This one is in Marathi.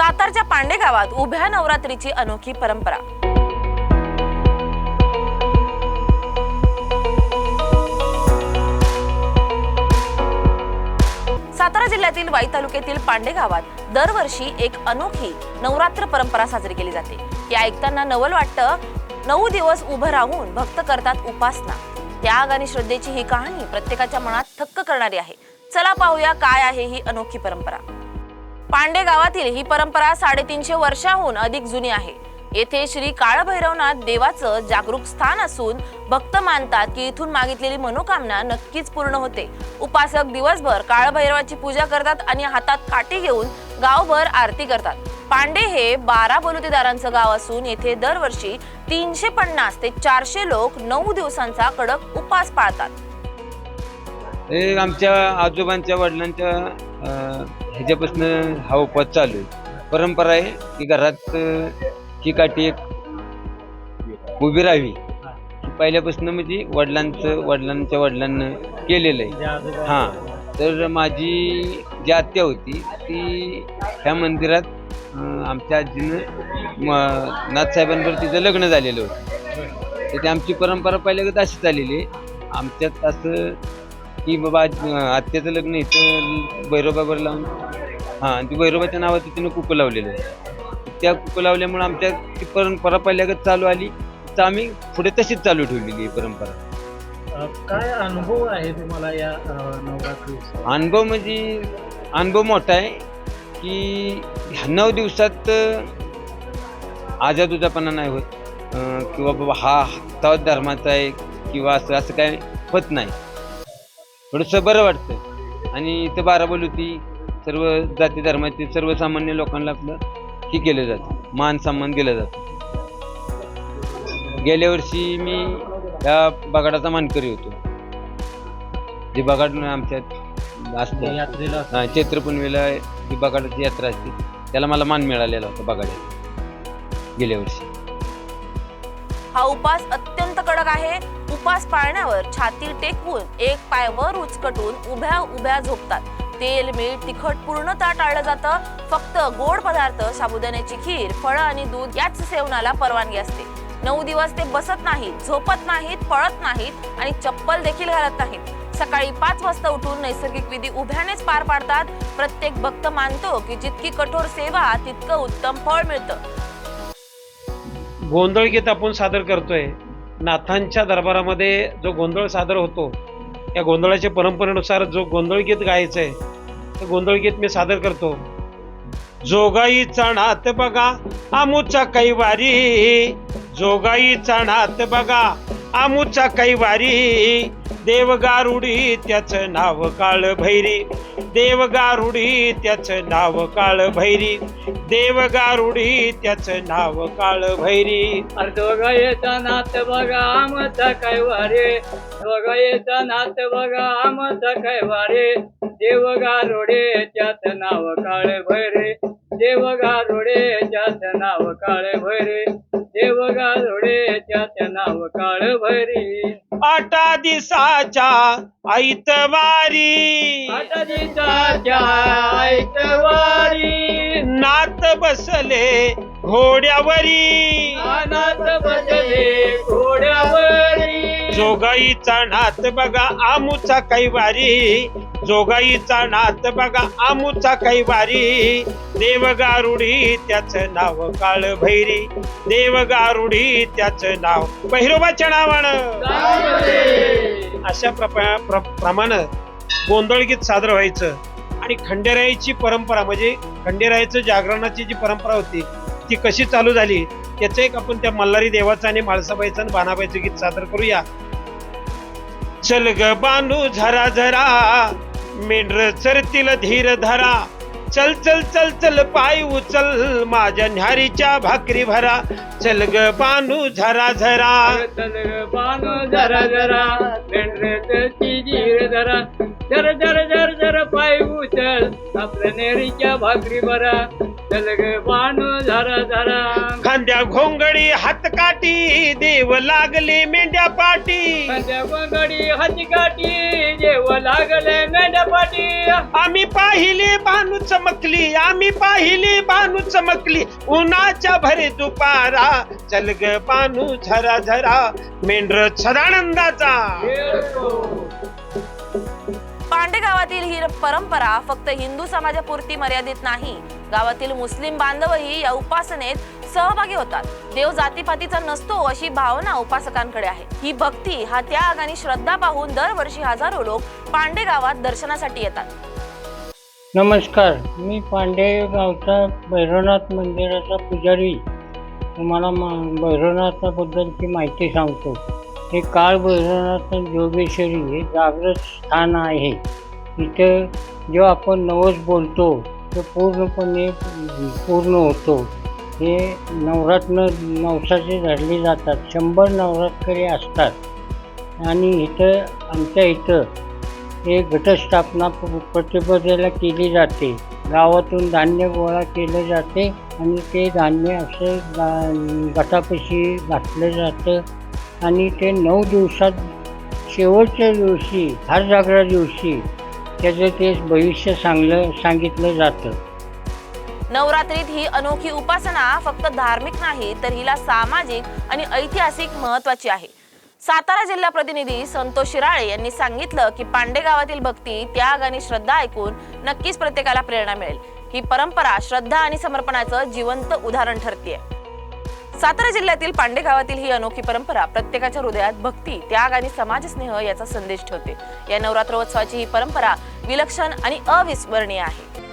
सातारच्या पांडे गावात उभ्या नवरात्रीची अनोखी परंपरा. सातारा जिल्ह्यातील वाई तालुक्यातील पांडे गावात दरवर्षी एक अनोखी नवरात्र परंपरा साजरी केली जाते. हे ऐकताना नवल वाटतं नऊ दिवस उभं राहून भक्त करतात उपासना. त्याग आणि श्रद्धेची ही कहाणी प्रत्येकाच्या मनात थक्क करणारी आहे. चला पाहूया काय आहे ही अनोखी परंपरा. पांडे गावातील ही परंपरा साडेतीनशे वर्षाहून अधिक जुनी आहे. येथे श्री काळभैरवनाथ देवाचं जागरूक स्थान असून भक्त मानतात की इथून मागितलेली मनोकामना नक्कीच पूर्ण होते. उपासक दिवसभर काळभैरवाची पूजा करतात आणि हातात काठी घेऊन गावभर आरती करतात. पांडे हे बारा बलुतेदारांचं गाव असून येथे दरवर्षी तीनशे पन्नास ते चारशे लोक नऊ दिवसांचा कडक उपास पाळतात. हे आमच्या आजोबांच्या वडिलांच्या ह्याच्यापासून हा उपवास चालू आहे. परंपरा आहे की घरात ही काठी एक उभी राहावी. पहिल्यापासून म्हणजे वडिलांचं वडिलांच्या वडिलांना केलेलं आहे. हां. तर माझी जी आत्या होती ती ह्या मंदिरात आमच्या आजीनं नाथसाहेबांवर तिचं लग्न झालेलं होतं. तर ती आमची परंपरा पहिल्यागत अशी झालेली आहे. आमच्यात असं की बाबा आज, आत्याचं लग्न इथं भैरोबावर लावून हां आणि ती भैरोबाच्या नावाचं तिनं कुकू लावलेलं आहे. त्या कुकू लावल्यामुळे आमच्या ती परंपरा पहिल्यागत चालू आली. तर आम्ही पुढे तशीच चालू ठेवलेली आहे परंपरा. काय अनुभव आहे तुम्हाला या नवरात्री? अनुभव म्हणजे अनुभव मोठा आहे की ह्या नऊ दिवसात आजादुजापणा नाही होत. किंवा बाबा हा हातावत धर्माचा आहे किंवा असं असं काय होत नाही. थोडंसं बरं वाटतं. आणि इथं बाराबोल होती. सर्व जाती धर्माचे सर्वसामान्य लोकांना आपलं हे केलं जातं. मान सन्मान दिला जातो. गेल्या वर्षी मी या बगाडाचा मानकरी होतो. जे बगाड आमच्यात असतं. यात्रेला हा, चैत्रपुनवेला जी बगाडाची यात्रा असते त्याला मला मान मिळालेला होता बगाड्यात. गेल्या वर्षी. हा उपास अत्यंत कडक आहे. उपास पाळण्यावर छाती टेकवून एक पाय वर उचकटून उभ्या उभ्या झोपतात. तेल मीठ तिखट पूर्णतः टाळलं जातं. फक्त गोड पदार्थ साबुदाण्याची खीर फळं आणि दूध याच सेवनाला परवानगी असते. नऊ दिवस ते बसत नाहीत झोपत नाहीत पळत नाहीत आणि चप्पल देखील घालत नाहीत. सकाळी पाच वाजता उठून नैसर्गिक विधी उभ्यानेच पार पाडतात. प्रत्येक भक्त मानतो की जितकी कठोर सेवा तितकं उत्तम फळ मिळतं. गोंधळ गीत आपण सादर करतोय. नाथांच्या दरबारामध्ये जो गोंधळ सादर होतो या गोंधळाच्या परंपरेनुसार जो गोंधळ गीत गायचं आहे ते गोंधळ गीत मी सादर करतो. जोगाईचा चणात बघा आमूचा कैवारी. जोगाईचा चणात बघा आमूचा कैवारी. देवगारुडी त्याचं नाव काळ भैरी. देवगारुडी त्याचं नाव काळ भैरी. देवगारुडी त्याचं नाव काळ भैरी. अरे येता नात बघा आमचा कैवारे वारे. दोघायचा नात बघा आमचा कैवारे देवगारुडे त्याच नाव काळ भैरे. देवगा रोडे त्याच नाव काळ भैरे. देवगा रोडे त्याच नाव काळ भैरी. आटा दिसाच्या ऐतवारी आठ दिवसाच्या ऐकवारी नात बसले घोड्यावरी. अनाथ बसले घोड्यावरी. जोगाईचा नाथ बघा आमुचा कैवारी. जोगाईचा नाथ बघा आमुचा कैवारी देवगारुढी त्याचं नाव काळ भैरी देवगारुढी त्याचं नाव भैरोबाच्या नावानं. अशा प्रपा- प्र- प्रमाणे गोंधळ गीत सादर व्हायचं. आणि खंडेरायाची परंपरा म्हणजे खंडेरायाचं जागरणाची जी परंपरा होती ती कशी चालू झाली त्याचं एक आपण त्या मल्हारी देवाचं आणि माळसाबाईचं आणि बाणाबाईचं गीत सादर करूया. चल ग बानू झरा झरा मेंढर चरतील धीर धरा. चल चल चल चल पाय उचल माझ्या न्यारीच्या भाकरी भरा. चल ग बांधू झरा झरा. चल ग बानो जरा जरा मेंढऱ्याची जीर जरा जर जर जर जर पाय उचल. आपल्या नेरीच्या भाकरी बरा चल ग बानो जरा जरा खांद्या घोंगडी हातकाठी देव लागले मेंढ्या पाटी देवगडी हतिकाठी देव लागले मेंढपाटी आम्ही पाहिले बानू चमकली आम्ही पाहिले बानू चमकली. उन्हाच्या भरे दुपारा चल ग बानू झरा झरा मेंढर सदानंदाचा. पांडे गावातील ही परंपरा फक्त हिंदू समाजापुरती मर्यादित नाही. गावातील मुस्लिम बांधवही या उपासनेत सहभागी होतात. देव जातीपातीचा नसतो अशी भावना उपासकांकडे आहे. ही भक्ती हा त्याग आणि श्रद्धा पाहून दरवर्षी हजारो लोक पांडे गावात दर्शनासाठी येतात. नमस्कार मी पांडे गावचा भैरवनाथ मंदिराचा पुजारी. तुम्हाला मा भैरवनाथाबद्दलची माहिती सांगतो. हे काळ भैरवनाथ जोगेश्वरी हे जागृत स्थान आहे. इथं जेव्हा आपण नवस बोलतो तो पूर्णपणे पूर्ण होतो. हे नवरात्र नवसाचे धरले जातात. शंभर नवरात्री असतात. आणि इथं आमच्या इथं एक घटस्थापना प्रतिपदेला केली जाते. गावातून धान्य गोळा केलं जाते आणि ते धान्य असं गा गटापाशी घातलं जातं. आणि ते नऊ दिवसात शेवटच्या दिवशी हर जागरा दिवशी त्याचं ते भविष्य चांगलं सांगितलं जातं. नवरात्रीत ही अनोखी उपासना फक्त धार्मिक नाही तर हिला सामाजिक आणि ऐतिहासिक महत्वाची आहे. सातारा जिल्हा प्रतिनिधी संतोष शिराळे यांनी सांगितलं की पांडे गावातील भक्ती त्याग आणि श्रद्धा ऐकून नक्कीच प्रत्येकाला प्रेरणा मिळेल. ही परंपरा श्रद्धा आणि समर्पणाचं जिवंत उदाहरण ठरते सातारा जिल्ह्यातील पांडे गावातील ही अनोखी परंपरा प्रत्येकाच्या हृदयात भक्ती त्याग आणि समाजस्नेह याचा संदेश ठेवते. या नवरात्रोत्सवाची ही परंपरा विलक्षण आणि अविस्मरणीय आहे.